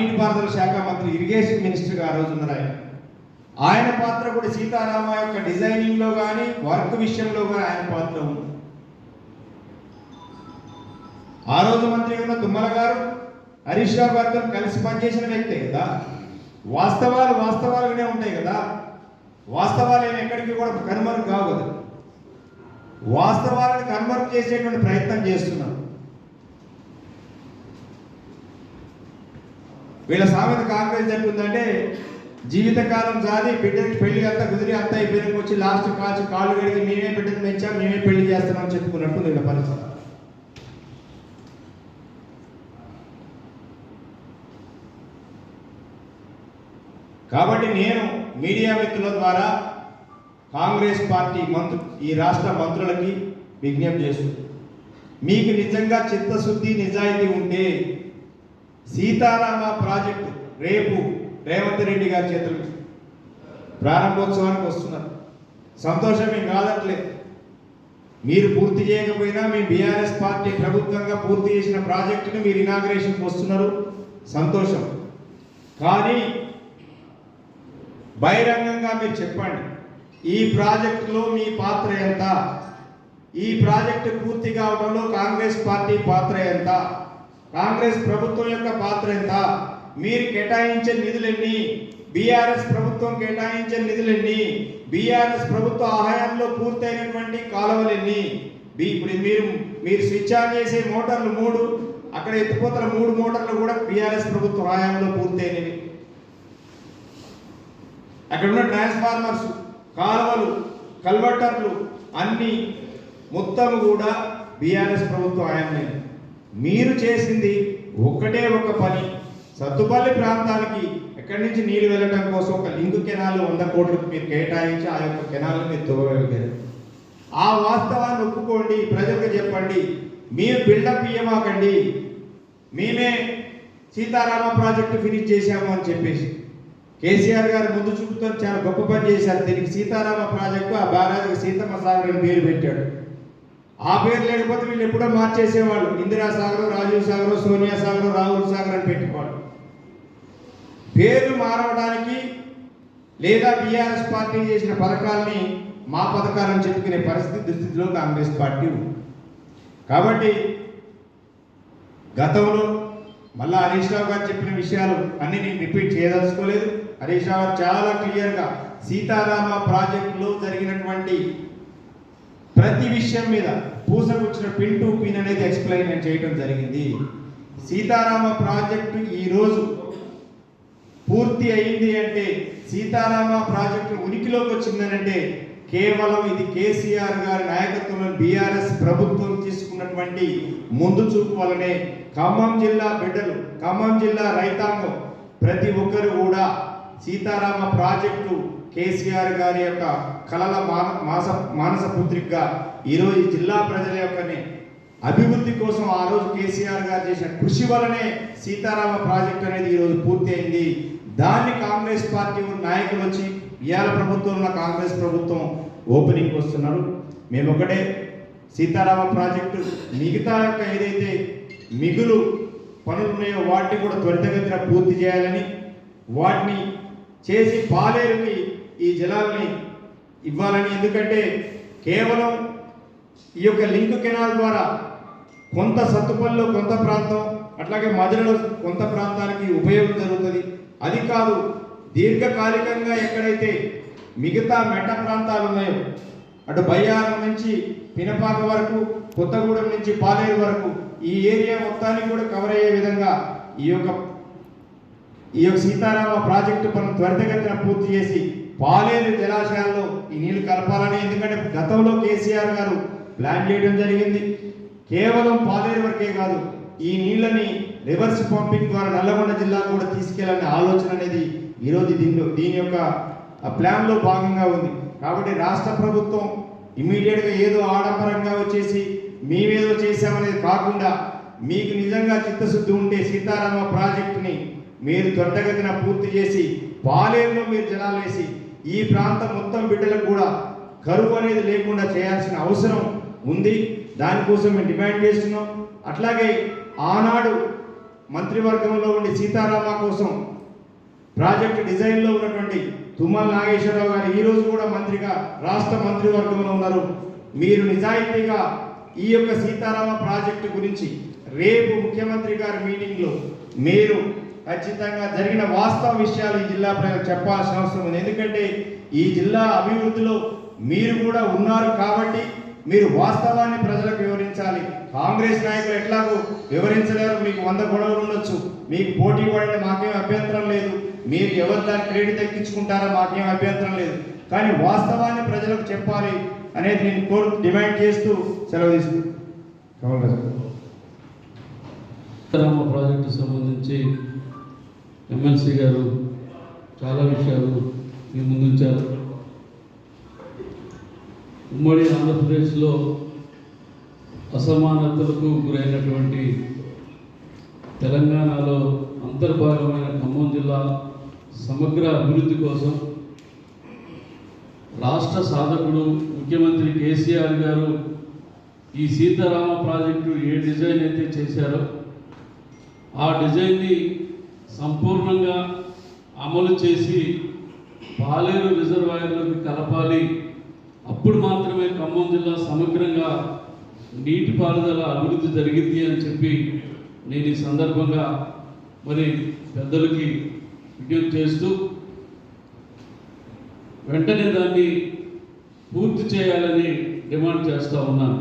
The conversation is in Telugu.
నీటిపారుదల శాఖ మంత్రి ఇరిగేషన్ మినిస్టర్గా ఆ రోజు ఉన్నారు ఆయన. ఆయన పాత్ర కూడా సీతారామ యొక్క డిజైనింగ్లో కానీ వర్క్ విషయంలో కానీ ఆయన పాత్ర ఉంది. ఆ రోజు మంత్రి ఉన్న తుమ్మల గారు హరీష్ రావు గారితో కలిసి పనిచేసిన వ్యక్తే కదా. వాస్తవాలు వాస్తవాలుగానే ఉంటాయి కదా. వాస్తవాలు ఏమి ఎక్కడికి కూడా కనుమరుగు కావు కదా. వాస్తవాలను కన్వర్ట్ చేసేటువంటి ప్రయత్నం చేస్తున్నాం. వీళ్ళ సామెత కాంగ్రెస్ చెప్పిందంటే జీవితకాలం సాది బిడ్డకి పెళ్ళి అంతా కుదిరి అంతా అయిపోయినాక వచ్చి లాస్ట్ కాల్చి కాళ్ళు కడిగి మేమే బిడ్డను పెంచాం మేమే పెళ్ళి చేస్తున్నాం అని చెప్పుకున్నట్టు వీళ్ళ పరిస్థితి. కాబట్టి నేను మీడియా వ్యక్తుల ద్వారా కాంగ్రెస్ పార్టీ మంత్రు ఈ రాష్ట్ర మంత్రులకి విజ్ఞప్తి చేస్తుంది మీకు నిజంగా చిత్తశుద్ధి నిజాయితీ ఉంటే సీతారామ ప్రాజెక్టు రేపు రేవంత్ రెడ్డి గారి చేతులు ప్రారంభోత్సవానికి వస్తున్నారు. సంతోషం ఏం కాదట్లేదు మీరు పూర్తి చేయకపోయినా మీ బీఆర్ఎస్ పార్టీ ప్రభుత్వంగా పూర్తి చేసిన ప్రాజెక్టును మీరు ఇనాగ్రేషన్కి వస్తున్నారు. సంతోషం. కానీ బహిరంగంగా మీరు చెప్పండి. ఈ ప్రాజెక్టులో మీ పాత్ర ఎంత? ఈ ప్రాజెక్టు పూర్తి కావడంలో కాంగ్రెస్ పార్టీ పాత్ర ఎంత? కాంగ్రెస్ ప్రభుత్వం యొక్క పాత్ర ఎంత? మీరు కేటాయించే నిధులెన్ని? బీఆర్ఎస్ ప్రభుత్వం కేటాయించే నిధులెన్ని? బీఆర్ఎస్ ప్రభుత్వ ఆహాయంలో పూర్తయినటువంటి కాలువలెన్ని? ఇప్పుడు మీరు మీరు స్విచ్ ఆన్ చేసే మోటార్లు మూడు అక్కడ ఎత్తిపోతల మూడు మోటార్లు కూడా బీఆర్ఎస్ ప్రభుత్వ హయాంలో పూర్తయినవి. అక్కడ ఉన్న ట్రాన్స్ఫార్మర్స్ కాలువలు కల్వర్టర్లు అన్ని మొత్తం కూడా బీఆర్ఎస్ ప్రభుత్వం ఆయనే మీరు చేసింది ఒక్కటే ఒక పని. సత్తుపల్లి ప్రాంతానికి ఎక్కడి నుంచి నీళ్ళు వెళ్ళడం కోసం ఒక లింక్ కెనాల్ వంద కోట్లకు మీరు కేటాయించి ఆ యొక్క కెనాల్ని మీరు తవ్వగలిగారు. ఆ వాస్తవాన్ని ఒప్పుకోండి ప్రజలకు చెప్పండి. మీరు బిల్డప్ ఇయ్యమాకండి. మేమే సీతారామ ప్రాజెక్టు ఫినిష్ చేశాము అని చెప్పేసి. కేసీఆర్ గారు ముందు చూపుతో చాలా గొప్ప పని చేశారు. దీనికి సీతారామ ప్రాజెక్టు ఆ బ్యారాజ్కి సీతమ్మ సాగర్ అని పేరు పెట్టాడు. ఆ పేరు లేకపోతే వీళ్ళు ఎప్పుడో మార్చేసేవాళ్ళు. ఇందిరా సాగర్ రాజీవ్ సాగర్ సోనియా సాగర్ రాహుల్ సాగర్ అని పెట్టేవాళ్ళు పేర్లు మారవడానికి లేదా బీఆర్ఎస్ పార్టీ చేసిన పథకాల్ని మా పథకాలని చెప్పుకునే పరిస్థితి దుస్థితిలో కాంగ్రెస్ పార్టీ ఉంది. కాబట్టి గతంలో మళ్ళా హరీష్ రావు గారు చెప్పిన విషయాలు అన్ని నేను రిపీట్ చేయదలుచుకోలేదు. హరీష్ రావు గారు చాలా క్లియర్గా సీతారామ ప్రాజెక్టులో జరిగినటువంటి ప్రతి విషయం మీద పూసగుచ్చిన పిన్ టు పిన్ అనేది ఎక్స్ప్లెయిన్ చేయడం జరిగింది. సీతారామ ప్రాజెక్టు ఈరోజు పూర్తి అయింది అంటే సీతారామ ప్రాజెక్టు ఉనికిలోకి వచ్చిందనంటే కేవలం ఇది కేసీఆర్ గారి నాయకత్వంలో బీఆర్ఎస్ ప్రభుత్వం తీసుకున్నటువంటి ముందు చూపు వలనే ఖమ్మం జిల్లా బిడ్డలు ఖమ్మం జిల్లా రైతాంగం ప్రతి ఒక్కరు కూడా సీతారామ ప్రాజెక్టు కేసీఆర్ గారి యొక్క కళల మాన మాస మానస పుత్రికగా ఈరోజు జిల్లా ప్రజల యొక్కనే అభివృద్ధి కోసం ఆ రోజు కేసీఆర్ గారు చేసిన కృషి వలనే సీతారామ ప్రాజెక్ట్ అనేది ఈరోజు పూర్తి అయింది దాన్ని కాంగ్రెస్ పార్టీ నాయకులు వచ్చి ఇవాళ ప్రభుత్వం ఉన్న కాంగ్రెస్ ప్రభుత్వం ఓపెనింగ్ వస్తున్నారు. మేము ఒకటే సీతారామ ప్రాజెక్టు మిగతా యొక్క ఏదైతే మిగులు పనులు ఉన్నాయో వాటిని కూడా త్వరితగతిన పూర్తి చేయాలని వాటిని చేసి పాలేరుకి ఈ జలాల్ని ఇవ్వాలని. ఎందుకంటే కేవలం ఈ యొక్క లింక్ కెనాల్ ద్వారా కొంత సత్తుపల్లిలో కొంత ప్రాంతం అట్లాగే మధురలో కొంత ప్రాంతానికి ఉపయోగం జరుగుతుంది. అది కాదు దీర్ఘకాలికంగా ఎక్కడైతే మిగతా మెట్ట ప్రాంతాలు ఉన్నాయో అటు బయ్యారం నుంచి పినపాక వరకు కొత్తగూడెం నుంచి పాలేరు వరకు ఈ ఏరియా మొత్తాన్ని కూడా కవర్ అయ్యే విధంగా ఈ యొక్క ఈ యొక్క సీతారామ ప్రాజెక్టు పనులు త్వరితగతిన పూర్తి చేసి పాలేరు జలాశయాల్లో ఈ నీళ్ళు కలపాలని ఎందుకంటే గతంలో కేసీఆర్ గారు ప్లాన్ చేయడం జరిగింది. కేవలం పాలేరు వరకే కాదు ఈ నీళ్ళని రివర్స్ పంపింగ్ ద్వారా నల్లగొండ జిల్లా కూడా తీసుకెళ్ళాలనే ఆలోచన అనేది ఈరోజు దీనిలో దీని యొక్క ఆ ప్లాన్లో భాగంగా ఉంది. కాబట్టి రాష్ట్ర ప్రభుత్వం ఇమీడియట్గా ఏదో ఆడంబరంగా వచ్చేసి మేమేదో చేశామనేది కాకుండా మీకు నిజంగా చిత్తశుద్ధి ఉంటే సీతారామ ప్రాజెక్టుని మీరు త్వరితగతిన పూర్తి చేసి పాలేరులో మీరు జనాలు వేసి ఈ ప్రాంతం మొత్తం బిడ్డలకు కూడా కరువు అనేది లేకుండా చేయాల్సిన అవసరం ఉంది. దానికోసం మేము డిమాండ్ చేస్తున్నాం. అట్లాగే ఆనాడు మంత్రివర్గంలో ఉండి సీతారామ కోసం ప్రాజెక్టు డిజైన్లో ఉన్నటువంటి తుమ్మల నాగేశ్వరరావు గారు ఈరోజు కూడా మంత్రిగా రాష్ట్ర మంత్రివర్గంలో ఉన్నారు. మీరు నిజాయితీగా ఈ యొక్క సీతారామ ప్రాజెక్టు గురించి రేపు ముఖ్యమంత్రి గారి మీటింగ్లో మీరు ఖచ్చితంగా జరిగిన వాస్తవ విషయాలు ఈ జిల్లా ప్రజలకు చెప్పాల్సిన అవసరం ఉంది. ఎందుకంటే ఈ జిల్లా అభివృద్ధిలో మీరు కూడా ఉన్నారు కాబట్టి మీరు వాస్తవాన్ని ప్రజలకు వివరించాలి. కాంగ్రెస్ నాయకులు ఎట్లాగో వివరించలేరు. మీకు వంద గొడవలు ఉండొచ్చు. మీకు పోటీ పడిన మాకేం అభ్యంతరం లేదు. మీరు ఎవరు దాని క్రెడిట్ ఎక్కించుకుంటారో మాకేం అభ్యంతరం లేదు. కానీ వాస్తవాన్ని ప్రజలకు చెప్పాలి అనేది నేను కోరు డిమాండ్ చేస్తూ సెలవు తీసుకుంటాను ప్రాజెక్టు సంబంధించి ఎమ్మెల్సీ గారు చాలా విషయాలు మీ ముందుంచారు. ఉమ్మడి ఆంధ్రప్రదేశ్లో అసమానతలకు గురైనటువంటి తెలంగాణలో అంతర్భాగమైన ఖమ్మం జిల్లా సమగ్ర అభివృద్ధి కోసం రాష్ట్ర సాధకుడు ముఖ్యమంత్రి కేసీఆర్ గారు ఈ సీతారామ ప్రాజెక్టు ఏ డిజైన్ అయితే చేశారో ఆ డిజైన్ని సంపూర్ణంగా అమలు చేసి పాలేరు రిజర్వాయర్లోకి కలపాలి. అప్పుడు మాత్రమే ఖమ్మం జిల్లా సమగ్రంగా నీటిపారుదల అభివృద్ధి జరిగింది అని చెప్పి నేను ఈ సందర్భంగా మరి పెద్దలకి విజ్ఞప్తి చేస్తూ వెంటనే దాన్ని పూర్తి చేయాలని డిమాండ్ చేస్తూ ఉన్నాను.